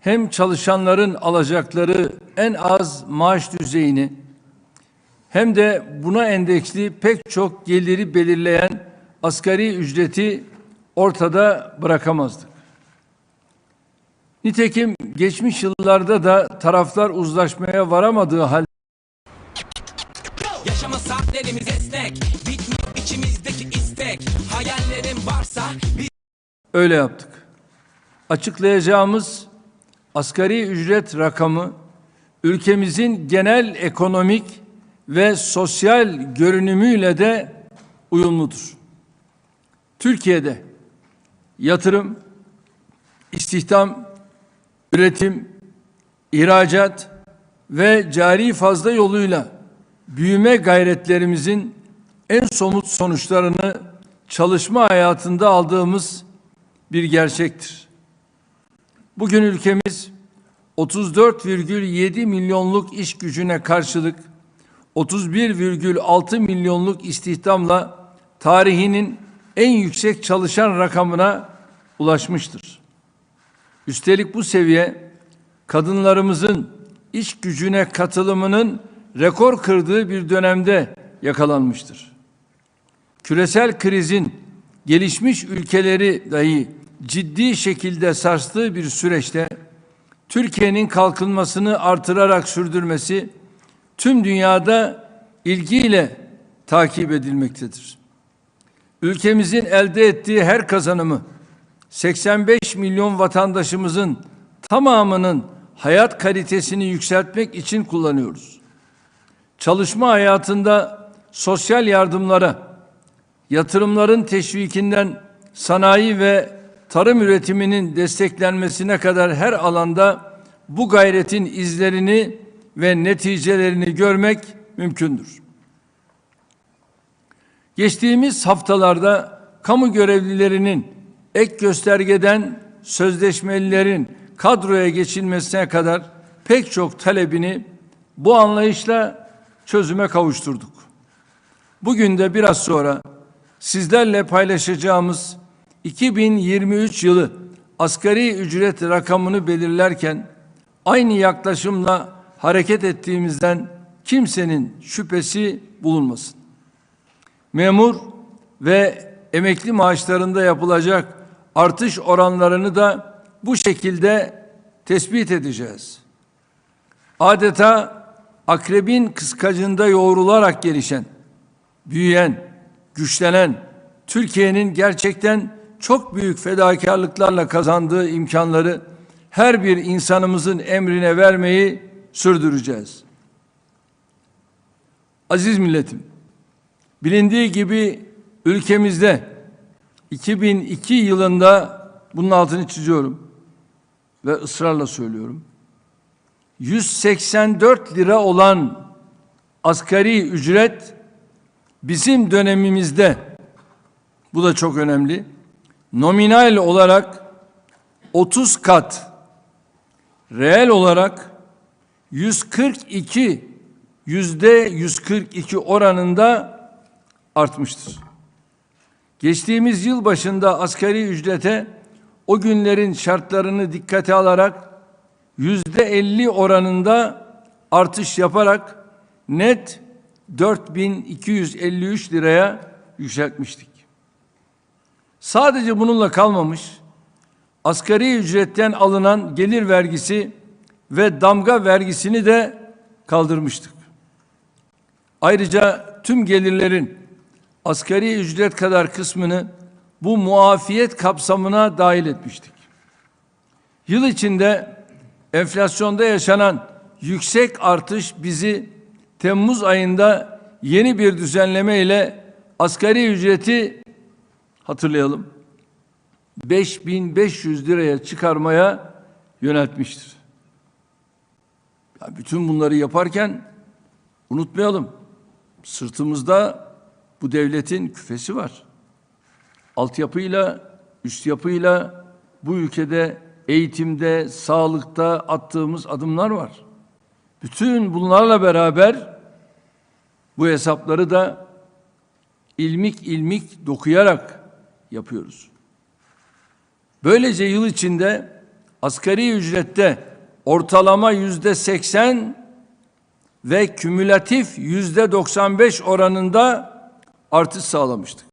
hem çalışanların alacakları en az maaş düzeyini hem de buna endeksli pek çok geliri belirleyen asgari ücreti ortada bırakamazdık. Nitekim geçmiş yıllarda da taraflar uzlaşmaya varamadığı halde Yaşama saatlerimiz esnek Bitmiyor içimizdeki istek Hayallerin varsa biz öyle yaptık. Açıklayacağımız asgari ücret rakamı ülkemizin genel ekonomik ve sosyal görünümüyle de uyumludur. Türkiye'de yatırım, istihdam, üretim, ihracat ve cari fazla yoluyla büyüme gayretlerimizin en somut sonuçlarını çalışma hayatında aldığımız bir gerçektir. Bugün ülkemiz 34,7 milyonluk iş gücüne karşılık 31,6 milyonluk istihdamla tarihinin en yüksek çalışan rakamına ulaşmıştır. Üstelik bu seviye kadınlarımızın iş gücüne katılımının rekor kırdığı bir dönemde yakalanmıştır. Küresel krizin gelişmiş ülkeleri dahi ciddi şekilde sarstığı bir süreçte Türkiye'nin kalkınmasını artırarak sürdürmesi tüm dünyada ilgiyle takip edilmektedir. Ülkemizin elde ettiği her kazanımı 85 milyon vatandaşımızın tamamının hayat kalitesini yükseltmek için kullanıyoruz. Çalışma hayatında sosyal yardımlara, yatırımların teşvikinden sanayi ve tarım üretiminin desteklenmesine kadar her alanda bu gayretin izlerini ve neticelerini görmek mümkündür. Geçtiğimiz haftalarda kamu görevlilerinin ek göstergeden sözleşmelilerin kadroya geçilmesine kadar pek çok talebini bu anlayışla çözüme kavuşturduk. Bugün de biraz sonra sizlerle paylaşacağımız 2023 yılı asgari ücret rakamını belirlerken aynı yaklaşımla hareket ettiğimizden kimsenin şüphesi bulunmasın. Memur ve emekli maaşlarında yapılacak artış oranlarını da bu şekilde tespit edeceğiz. Adeta akrebin kıskacında yoğrularak gelişen, büyüyen, güçlenen Türkiye'nin gerçekten çok büyük fedakarlıklarla kazandığı imkanları her bir insanımızın emrine vermeyi sürdüreceğiz. Aziz milletim, bilindiği gibi ülkemizde 2002 yılında bunun altını çiziyorum ve ısrarla söylüyorum. 184 lira olan asgari ücret bizim dönemimizde bu da çok önemli. Nominal olarak 30 kat reel olarak 142 yüzde 142 oranında artmıştır. Geçtiğimiz yıl başında asgari ücrete o günlerin şartlarını dikkate alarak yüzde 50 oranında artış yaparak net 4253 liraya yükseltmiştik. Sadece bununla kalmamış, asgari ücretten alınan gelir vergisi ve damga vergisini de kaldırmıştık. Ayrıca tüm gelirlerin asgari ücret kadar kısmını bu muafiyet kapsamına dahil etmiştik. Yıl içinde enflasyonda yaşanan yüksek artış bizi Temmuz ayında yeni bir düzenleme ile asgari ücreti hatırlayalım 5500 liraya çıkarmaya yöneltmiştir. Ya bütün bunları yaparken unutmayalım sırtımızda bu devletin küfesi var. Altyapıyla, üst yapıyla bu ülkede eğitimde, sağlıkta attığımız adımlar var. Bütün bunlarla beraber bu hesapları da ilmik ilmik dokuyarak yapıyoruz. Böylece yıl içinde asgari ücrette ortalama yüzde 80 ve kümülatif yüzde 95 oranında artış sağlamıştık.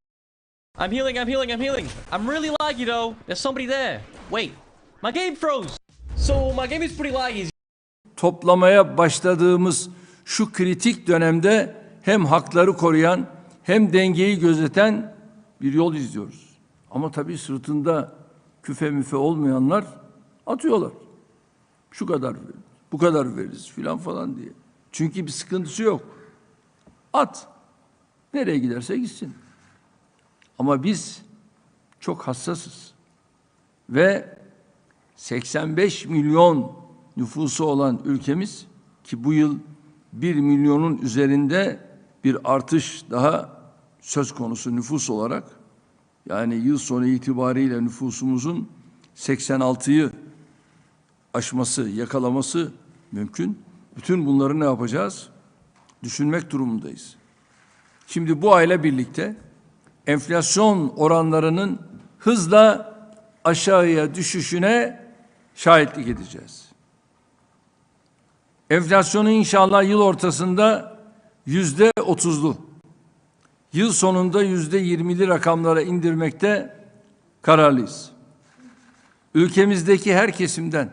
I'm healing, I'm healing, I'm healing. I'm really laggy though. There's somebody there. Wait, my game froze. So my game is pretty laggy. toplamaya başladığımız şu kritik dönemde hem hakları koruyan hem dengeyi gözeten bir yol izliyoruz. Ama tabii sırtında küfe müfe olmayanlar atıyorlar. Şu kadar veririz, bu kadar veririz filan falan diye. Çünkü bir sıkıntısı yok. At. Nereye giderse gitsin. Ama biz çok hassasız. Ve 85 milyon nüfusu olan ülkemiz ki bu yıl 1 milyonun üzerinde bir artış daha söz konusu nüfus olarak yani yıl sonu itibariyle nüfusumuzun 86'yı aşması, yakalaması mümkün. Bütün bunları ne yapacağız? Düşünmek durumundayız. Şimdi bu ayla birlikte enflasyon oranlarının hızla aşağıya düşüşüne şahitlik edeceğiz. Enflasyonu inşallah yıl ortasında yüzde otuzlu, yıl sonunda yüzde yirmili rakamlara indirmekte kararlıyız. Ülkemizdeki her kesimden,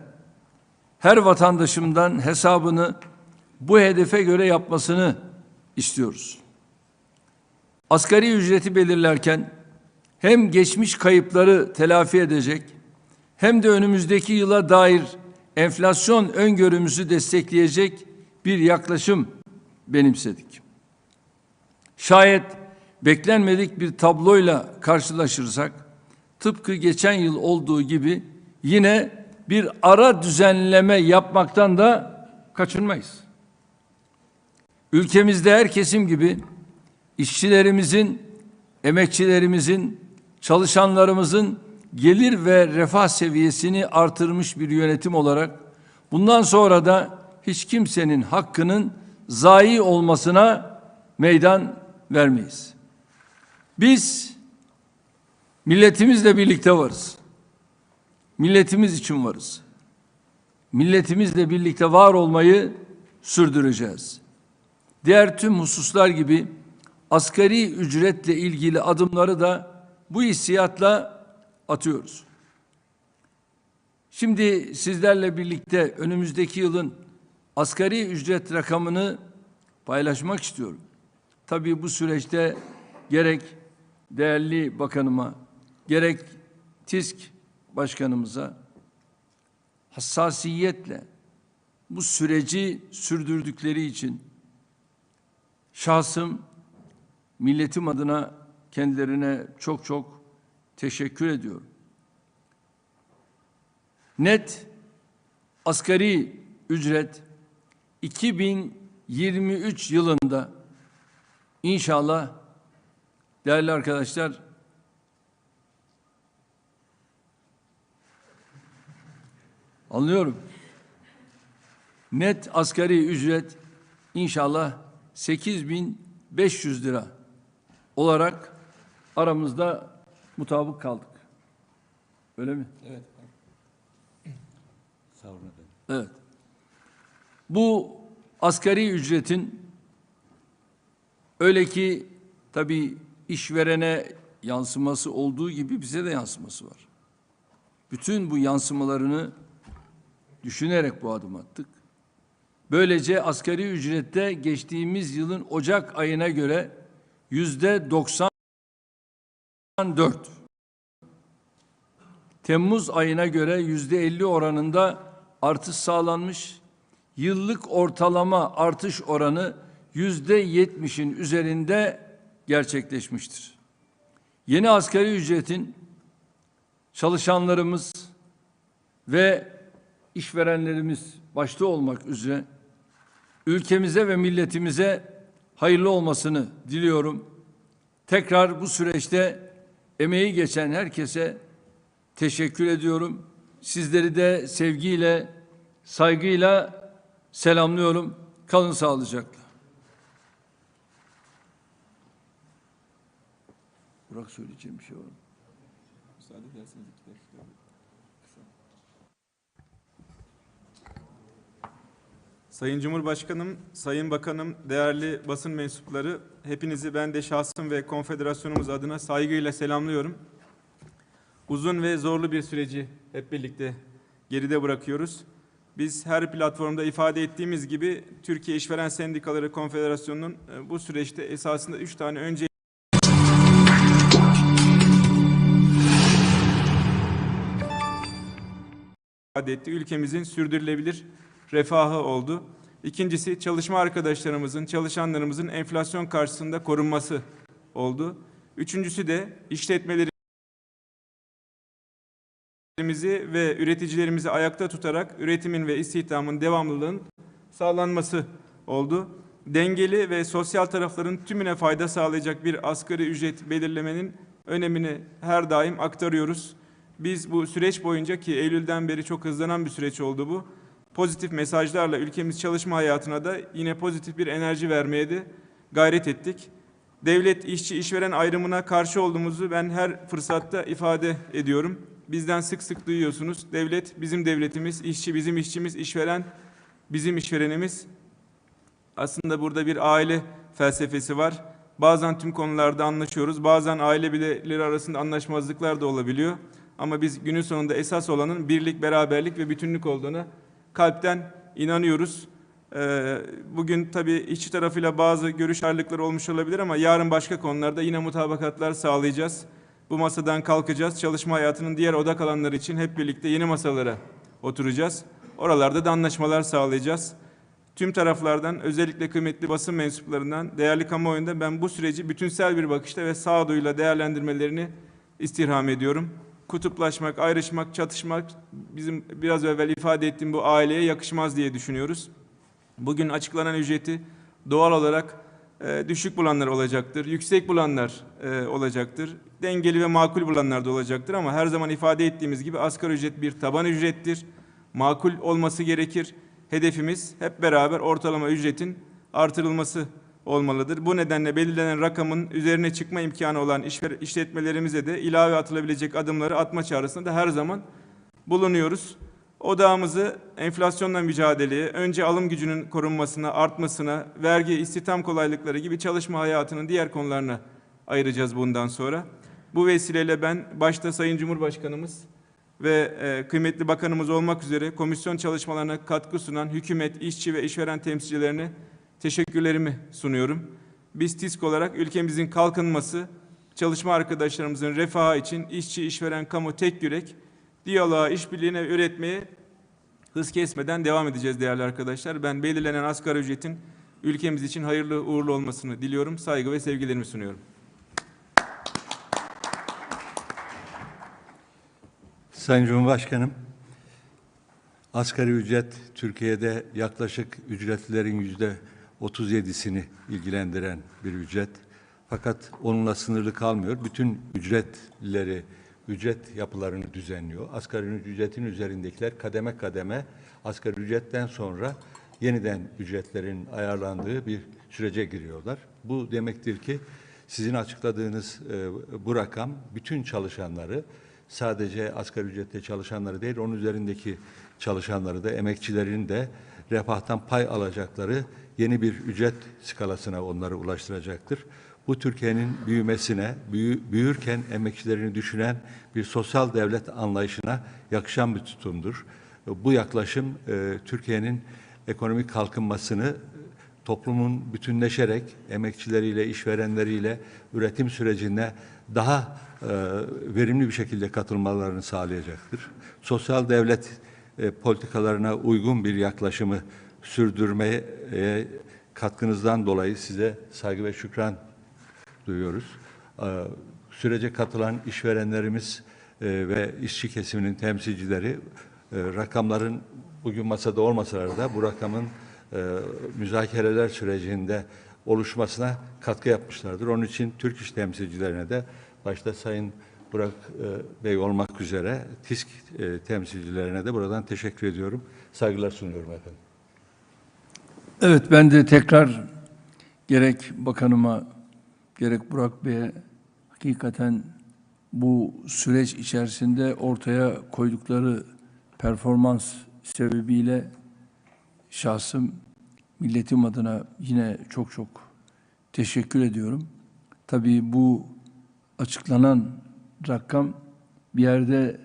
her vatandaşımdan hesabını bu hedefe göre yapmasını istiyoruz. Asgari ücreti belirlerken hem geçmiş kayıpları telafi edecek hem de önümüzdeki yıla dair enflasyon öngörümüzü destekleyecek bir yaklaşım benimsedik. Şayet beklenmedik bir tabloyla karşılaşırsak tıpkı geçen yıl olduğu gibi yine bir ara düzenleme yapmaktan da kaçınmayız. Ülkemizde her kesim gibi işçilerimizin, emekçilerimizin, çalışanlarımızın gelir ve refah seviyesini artırmış bir yönetim olarak bundan sonra da hiç kimsenin hakkının zayi olmasına meydan vermeyiz. Biz milletimizle birlikte varız. Milletimiz için varız. Milletimizle birlikte var olmayı sürdüreceğiz. Diğer tüm hususlar gibi asgari ücretle ilgili adımları da bu hissiyatla atıyoruz. Şimdi sizlerle birlikte önümüzdeki yılın asgari ücret rakamını paylaşmak istiyorum. Tabii bu süreçte gerek değerli bakanıma, gerek TİSK başkanımıza hassasiyetle bu süreci sürdürdükleri için şahsım milletim adına kendilerine çok çok teşekkür ediyorum. Net asgari ücret 2023 yılında inşallah değerli arkadaşlar anlıyorum. Net asgari ücret inşallah 8500 lira olarak aramızda mutabık kaldık. Öyle mi? Evet. Evet. Bu asgari ücretin öyle ki tabii işverene yansıması olduğu gibi bize de yansıması var. Bütün bu yansımalarını düşünerek bu adım attık. Böylece asgari ücrette geçtiğimiz yılın Ocak ayına göre yüzde 94. Temmuz ayına göre yüzde 50 oranında artış sağlanmış. Yıllık ortalama artış oranı yüzde 70'in üzerinde gerçekleşmiştir. Yeni asgari ücretin çalışanlarımız ve işverenlerimiz başta olmak üzere ülkemize ve milletimize hayırlı olmasını diliyorum. Tekrar bu süreçte emeği geçen herkese teşekkür ediyorum. Sizleri de sevgiyle, saygıyla selamlıyorum. Kalın sağlıcakla. Burak söyleyeceğim bir şey var mı? Müsaade ederseniz iki dakika. Sayın Cumhurbaşkanım, Sayın Bakanım, değerli basın mensupları, hepinizi ben de şahsım ve konfederasyonumuz adına saygıyla selamlıyorum. Uzun ve zorlu bir süreci hep birlikte geride bırakıyoruz. Biz her platformda ifade ettiğimiz gibi Türkiye İşveren Sendikaları Konfederasyonu'nun e, bu süreçte esasında üç tane önce ifade etti. Ülkemizin sürdürülebilir refahı oldu. İkincisi çalışma arkadaşlarımızın, çalışanlarımızın enflasyon karşısında korunması oldu. Üçüncüsü de işletmelerimizi ve üreticilerimizi ayakta tutarak üretimin ve istihdamın devamlılığının sağlanması oldu. Dengeli ve sosyal tarafların tümüne fayda sağlayacak bir asgari ücret belirlemenin önemini her daim aktarıyoruz. Biz bu süreç boyunca ki Eylül'den beri çok hızlanan bir süreç oldu bu. Pozitif mesajlarla ülkemiz çalışma hayatına da yine pozitif bir enerji vermeye de gayret ettik. Devlet, işçi, işveren ayrımına karşı olduğumuzu ben her fırsatta ifade ediyorum. Bizden sık sık duyuyorsunuz. Devlet bizim devletimiz, işçi bizim işçimiz, işveren bizim işverenimiz. Aslında burada bir aile felsefesi var. Bazen tüm konularda anlaşıyoruz. Bazen aile bireyleri arasında anlaşmazlıklar da olabiliyor. Ama biz günün sonunda esas olanın birlik, beraberlik ve bütünlük olduğuna kalpten inanıyoruz. Ee, Bugün tabii işçi tarafıyla bazı görüş ayrılıkları olmuş olabilir ama yarın başka konularda yine mutabakatlar sağlayacağız. Bu masadan kalkacağız. Çalışma hayatının diğer odak alanları için hep birlikte yeni masalara oturacağız. Oralarda da anlaşmalar sağlayacağız. Tüm taraflardan özellikle kıymetli basın mensuplarından değerli kamuoyunda ben bu süreci bütünsel bir bakışta ve sağduyuyla değerlendirmelerini istirham ediyorum. Kutuplaşmak, ayrışmak, çatışmak bizim biraz evvel ifade ettiğim bu aileye yakışmaz diye düşünüyoruz. Bugün açıklanan ücreti doğal olarak e, düşük bulanlar olacaktır, yüksek bulanlar e, olacaktır, dengeli ve makul bulanlar da olacaktır ama her zaman ifade ettiğimiz gibi asgari ücret bir taban ücrettir, makul olması gerekir. Hedefimiz hep beraber ortalama ücretin artırılması olmalıdır. Bu nedenle belirlenen rakamın üzerine çıkma imkanı olan işletmelerimize de ilave atılabilecek adımları atma çağrısında da her zaman bulunuyoruz. Odağımızı enflasyonla mücadeleye, önce alım gücünün korunmasına, artmasına, vergi, istihdam kolaylıkları gibi çalışma hayatının diğer konularına ayıracağız bundan sonra. Bu vesileyle ben başta Sayın Cumhurbaşkanımız ve e, kıymetli bakanımız olmak üzere komisyon çalışmalarına katkı sunan hükümet, işçi ve işveren temsilcilerine teşekkürlerimi sunuyorum. Biz TİSK olarak ülkemizin kalkınması, çalışma arkadaşlarımızın refahı için işçi, işveren, kamu tek yürek, diyaloğa, işbirliğine üretmeye hız kesmeden devam edeceğiz değerli arkadaşlar. Ben belirlenen asgari ücretin ülkemiz için hayırlı uğurlu olmasını diliyorum. Saygı ve sevgilerimi sunuyorum. Sayın Cumhurbaşkanım, asgari ücret Türkiye'de yaklaşık ücretlilerin yüzde 37'sini ilgilendiren bir ücret. Fakat onunla sınırlı kalmıyor. Bütün ücretlileri, ücret yapılarını düzenliyor. Asgari ücretin üzerindekiler kademe kademe asgari ücretten sonra yeniden ücretlerin ayarlandığı bir sürece giriyorlar. Bu demektir ki sizin açıkladığınız e, bu rakam bütün çalışanları sadece asgari ücretle çalışanları değil, onun üzerindeki çalışanları da, emekçilerin de refahtan pay alacakları yeni bir ücret skalasına onları ulaştıracaktır. Bu Türkiye'nin büyümesine, büyü, büyürken emekçilerini düşünen bir sosyal devlet anlayışına yakışan bir tutumdur. Bu yaklaşım e, Türkiye'nin ekonomik kalkınmasını toplumun bütünleşerek emekçileriyle, işverenleriyle üretim sürecine daha e, verimli bir şekilde katılmalarını sağlayacaktır. Sosyal devlet e, politikalarına uygun bir yaklaşımı sürdürmeye e, katkınızdan dolayı size saygı ve şükran duyuyoruz. E, sürece katılan işverenlerimiz ve işçi kesiminin temsilcileri rakamların bugün masada olmasalar da bu rakamın müzakereler sürecinde oluşmasına katkı yapmışlardır. Onun için Türk İş temsilcilerine de başta Sayın Burak e, Bey olmak üzere TİSK e, temsilcilerine de buradan teşekkür ediyorum. Saygılar sunuyorum efendim. Evet ben de tekrar gerek bakanıma gerek Burak Bey'e hakikaten bu süreç içerisinde ortaya koydukları performans sebebiyle şahsım milletim adına yine çok çok teşekkür ediyorum. Tabii bu açıklanan rakam bir yerde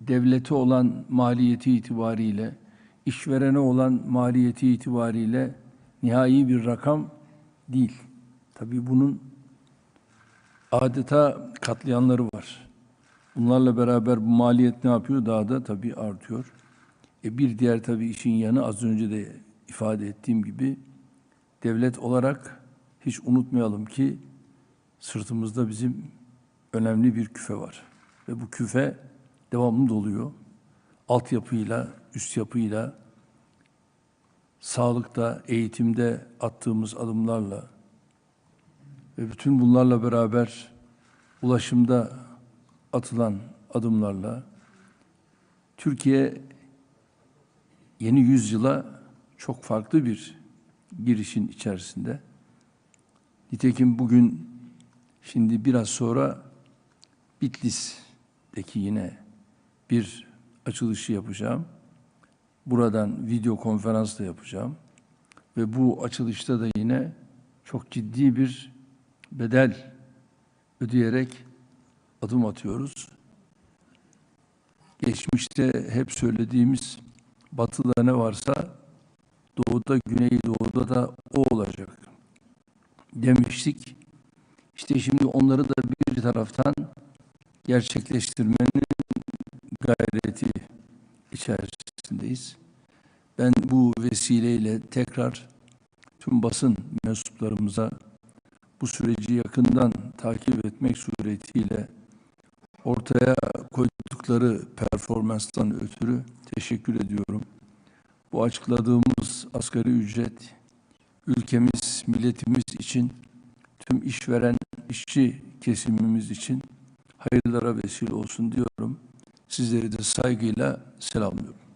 devlete olan maliyeti itibariyle, işverene olan maliyeti itibariyle nihai bir rakam değil. Tabii bunun adeta katlayanları var. Bunlarla beraber bu maliyet ne yapıyor? Daha da tabii artıyor. E bir diğer tabii işin yanı az önce de ifade ettiğim gibi devlet olarak hiç unutmayalım ki sırtımızda bizim önemli bir küfe var. Ve bu küfe devamlı doluyor. Altyapıyla, üst yapıyla, sağlıkta, eğitimde attığımız adımlarla ve bütün bunlarla beraber ulaşımda atılan adımlarla Türkiye yeni yüzyıla çok farklı bir girişin içerisinde. Nitekim bugün şimdi biraz sonra Bitlis'teki yine bir açılışı yapacağım. Buradan video konferans da yapacağım. Ve bu açılışta da yine çok ciddi bir bedel ödeyerek adım atıyoruz. Geçmişte hep söylediğimiz batıda ne varsa doğuda, güneydoğuda da o olacak demiştik. İşte şimdi onları da bir taraftan gerçekleştirmenin gayreti içerisindeyiz. Ben bu vesileyle tekrar tüm basın mensuplarımıza bu süreci yakından takip etmek suretiyle ortaya koydukları performanstan ötürü teşekkür ediyorum. Bu açıkladığımız asgari ücret ülkemiz, milletimiz için, tüm işveren, işçi kesimimiz için hayırlara vesile olsun diyorum. Sizleri de saygıyla selamlıyorum.